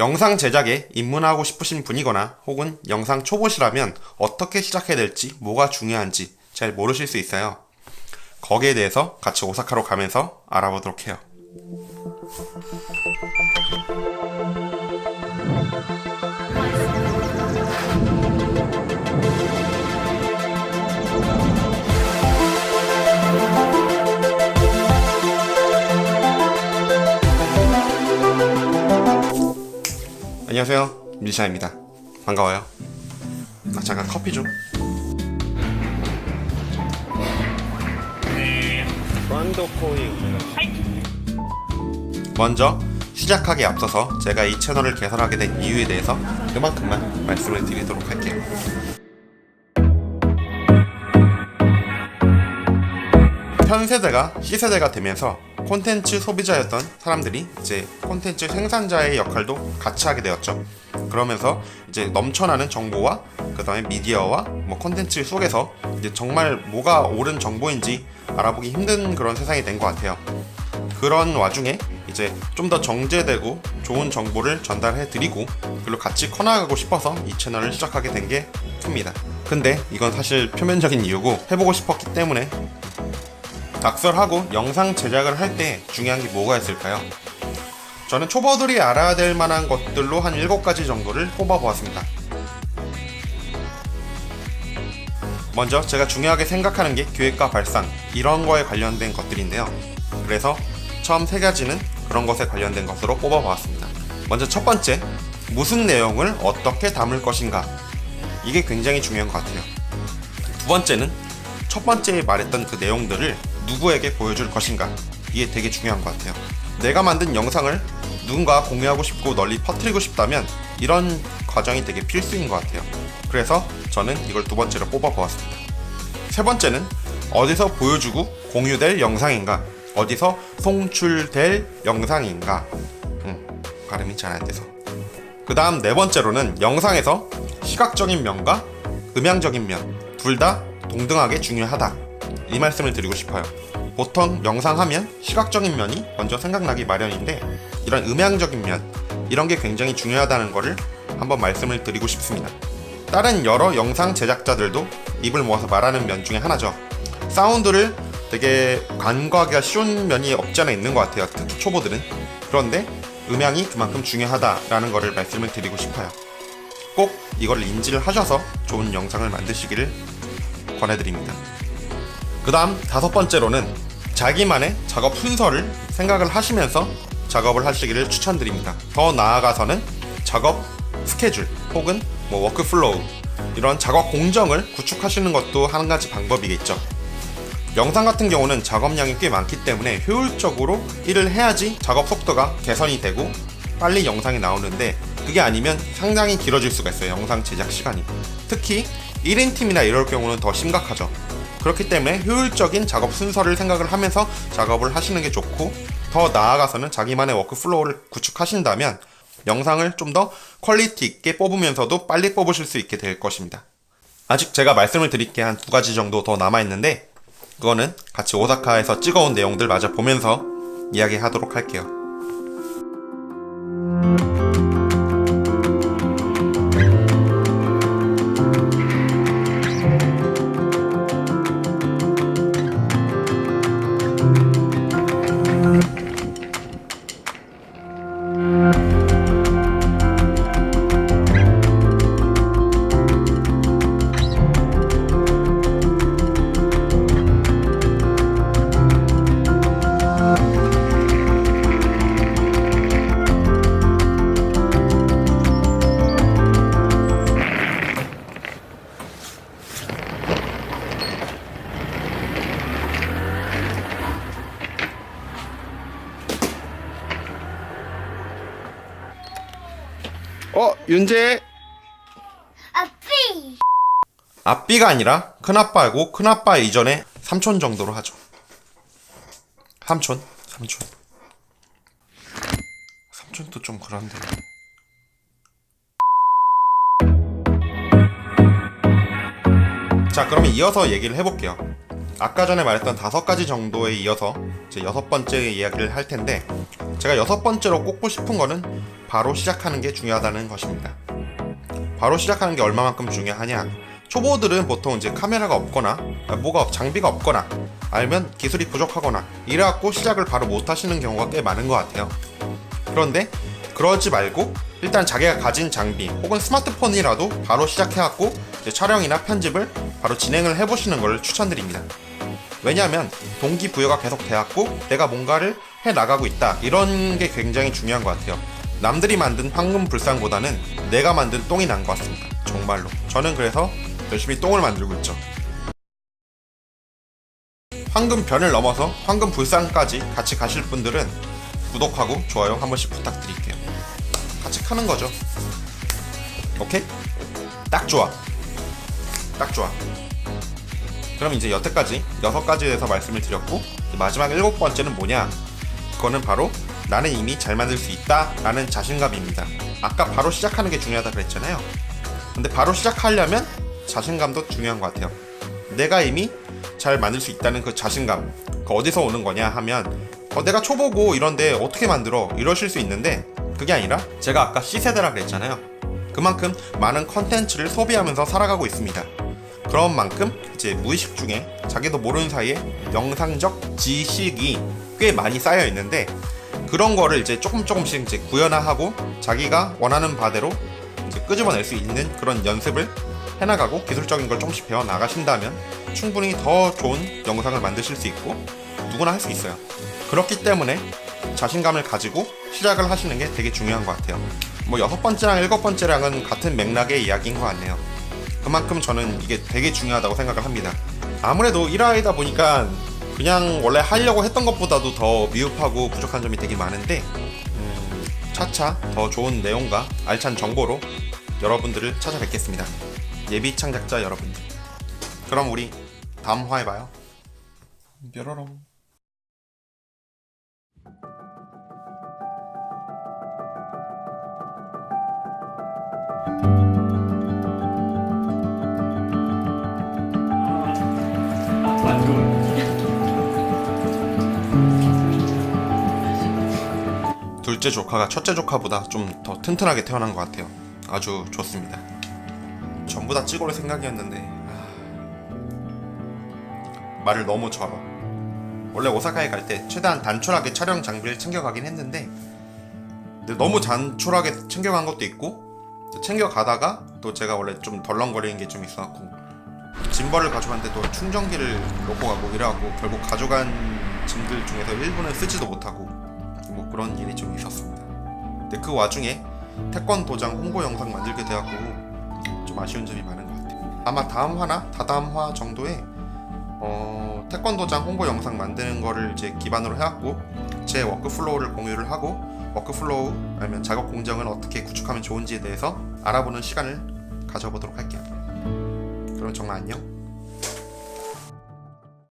영상 제작에 입문하고 싶으신 분이거나 혹은 영상 초보시라면 어떻게 시작해야 될지 뭐가 중요한지 잘 모르실 수 있어요. 거기에 대해서 같이 오사카로 가면서 알아보도록 해요. 안녕하세요. 미샤입니다. 반가워요. 아, 잠깐 커피 좀. 먼저 시작하기에 앞서서 제가 이 채널을 개설하게 된 이유에 대해서 그만큼만 말씀을 드리도록 할게요. 현 세대가 C세대가 되면서 콘텐츠 소비자였던 사람들이 이제 콘텐츠 생산자의 역할도 같이 하게 되었죠. 그러면서 이제 넘쳐나는 정보와 그 다음에 미디어와 뭐 콘텐츠 속에서 이제 정말 뭐가 옳은 정보인지 알아보기 힘든 그런 세상이 된 것 같아요. 그런 와중에 이제 좀 더 정제되고 좋은 정보를 전달해 드리고 그리고 같이 커나가고 싶어서 이 채널을 시작하게 된 게 큽니다. 근데 이건 사실 표면적인 이유고 해보고 싶었기 때문에 낙설하고 영상 제작을 할 때 중요한 게 뭐가 있을까요? 저는 초보들이 알아야 될 만한 것들로 한 7가지 정도를 뽑아보았습니다. 먼저 제가 중요하게 생각하는 게 기획과 발상 이런 거에 관련된 것들인데요. 그래서 처음 세 가지는 그런 것에 관련된 것으로 뽑아보았습니다. 먼저 첫 번째, 무슨 내용을 어떻게 담을 것인가. 이게 굉장히 중요한 것 같아요. 두 번째는 첫 번째 말했던 그 내용들을 누구에게 보여줄 것인가. 이게 되게 중요한 것 같아요. 내가 만든 영상을 누군가 공유하고 싶고 널리 퍼뜨리고 싶다면 이런 과정이 되게 필수인 것 같아요. 그래서 저는 이걸 두 번째로 뽑아보았습니다. 세 번째는 어디서 보여주고 공유될 영상인가? 어디서 송출될 영상인가? 음, 발음이 잘 안 돼서. 그 다음 네 번째로는 영상에서 시각적인 면과 음향적인 면, 둘 다 동등하게 중요하다. 이 말씀을 드리고 싶어요. 보통 영상 하면 시각적인 면이 먼저 생각나기 마련인데, 이런 음향적인 면, 이런 게 굉장히 중요하다는 거를 한번 말씀을 드리고 싶습니다. 다른 여러 영상 제작자들도 입을 모아서 말하는 면 중에 하나죠. 사운드를 되게 간과하기가 쉬운 면이 없지 않아 있는 것 같아요. 특히 초보들은. 그런데 음향이 그만큼 중요하다라는 것을 말씀을 드리고 싶어요. 꼭 이걸 인지를 하셔서 좋은 영상을 만드시기를 권해드립니다. 그 다음 다섯 번째로는 자기만의 작업 순서를 생각을 하시면서 작업을 하시기를 추천드립니다. 더 나아가서는 작업 스케줄 혹은 뭐 워크플로우 이런 작업 공정을 구축하시는 것도 한 가지 방법이겠죠. 영상 같은 경우는 작업량이 꽤 많기 때문에 효율적으로 일을 해야지 작업 속도가 개선이 되고 빨리 영상이 나오는데 그게 아니면 상당히 길어질 수가 있어요. 영상 제작 시간이. 특히 1인 팀이나 이럴 경우는 더 심각하죠. 그렇기 때문에 효율적인 작업 순서를 생각을 하면서 작업을 하시는 게 좋고 더 나아가서는 자기만의 워크플로우를 구축하신다면 영상을 좀 더 퀄리티 있게 뽑으면서도 빨리 뽑으실 수 있게 될 것입니다. 아직 제가 말씀을 드릴 게 한 두 가지 정도 더 남아 있는데 그거는 같이 오사카에서 찍어온 내용들 마저 보면서 이야기하도록 할게요. 어, 윤재. 아삐 앞비가 아니라 큰아빠이고 큰아빠 이전에 삼촌 정도로 하죠. 삼촌, 삼촌. 삼촌도 좀 그런데. 자, 그러면 이어서 얘기를 해볼게요. 아까 전에 말했던 다섯 가지 정도에 이어서 이제 여섯 번째 이야기를 할 텐데 제가 여섯 번째로 꼽고 싶은 거는 바로 시작하는 게 중요하다는 것입니다. 바로 시작하는 게 얼마만큼 중요하냐? 초보들은 보통 이제 카메라가 없거나 아, 뭐가 없- 장비가 없거나 알면 기술이 부족하거나 이래갖고 시작을 바로 못 하시는 경우가 꽤 많은 것 같아요. 그런데 그러지 말고 일단 자기가 가진 장비 혹은 스마트폰이라도 바로 시작해갖고 촬영이나 편집을 바로 진행을 해보시는 걸 추천드립니다. 왜냐하면 동기부여가 계속 돼갖고 내가 뭔가를 해 나가고 있다 이런 게 굉장히 중요한 것 같아요. 남들이 만든 황금 불상보다는 내가 만든 똥이 난 것 같습니다. 정말로. 저는 그래서 열심히 똥을 만들고 있죠. 황금 변을 넘어서 황금 불상까지 같이 가실 분들은 구독하고 좋아요 한 번씩 부탁드릴게요. 같이 하는 거죠. 오케이? 딱 좋아. 딱 좋아. 그럼 이제 여태까지 여섯 가지에 대해서 말씀을 드렸고 마지막 일곱 번째는 뭐냐? 그거는 바로 나는 이미 잘 만들 수 있다 라는 자신감입니다. 아까 바로 시작하는 게 중요하다 그랬잖아요. 근데 바로 시작하려면 자신감도 중요한 것 같아요. 내가 이미 잘 만들 수 있다는 그 자신감, 그 어디서 오는 거냐 하면 어, 내가 초보고 이런데 어떻게 만들어 이러실 수 있는데 그게 아니라 제가 아까 C세대라 그랬잖아요. 그만큼 많은 컨텐츠를 소비하면서 살아가고 있습니다. 그런 만큼 이제 무의식 중에 자기도 모르는 사이에 영상적 지식이 꽤 많이 쌓여 있는데 그런 거를 이제 조금 조금씩 이제 구현화하고 자기가 원하는 바대로 이제 끄집어낼 수 있는 그런 연습을 해나가고 기술적인 걸 조금씩 배워 나가신다면 충분히 더 좋은 영상을 만드실 수 있고 누구나 할 수 있어요. 그렇기 때문에 자신감을 가지고 시작을 하시는 게 되게 중요한 것 같아요. 뭐 여섯 번째랑 일곱 번째랑은 같은 맥락의 이야기인 것 같네요. 그만큼 저는 이게 되게 중요하다고 생각을 합니다. 아무래도 1화이다 보니까 그냥 원래 하려고 했던 것보다도 더 미흡하고 부족한 점이 되게 많은데 음, 차차 더 좋은 내용과 알찬 정보로 여러분들을 찾아뵙겠습니다. 예비 창작자 여러분들. 그럼 우리 다음 화에 봐요. 뾰로롱. 둘째 조카가 첫째 조카보다 좀 더 튼튼하게 태어난 것 같아요. 아주 좋습니다. 전부 다 찍어올 생각이었는데 아, 말을 너무 절어. 원래 오사카에 갈 때 최대한 단촐하게 촬영 장비를 챙겨가긴 했는데 너무 단촐하게 챙겨간 것도 있고 챙겨가다가 또 제가 원래 좀 덜렁거리는 게 좀 있어갖고 짐벌을 가져갔는데 또 충전기를 놓고 가고 이래갖고 결국 가져간 짐들 중에서 일부는 쓰지도 못하고 뭐 그런 일이 좀 있었습니다. 근데 그 와중에 태권도장 홍보 영상 만들게 돼갖고 좀 아쉬운 점이 많은 것 같아요. 아마 다음 화나 다다음 화 정도에 어, 태권도장 홍보 영상 만드는 거를 이제 기반으로 해갖고 제 워크플로우를 공유를 하고 워크플로우 아니면 작업 공정을 어떻게 구축하면 좋은지에 대해서 알아보는 시간을 가져보도록 할게요. 그럼 정말 안녕.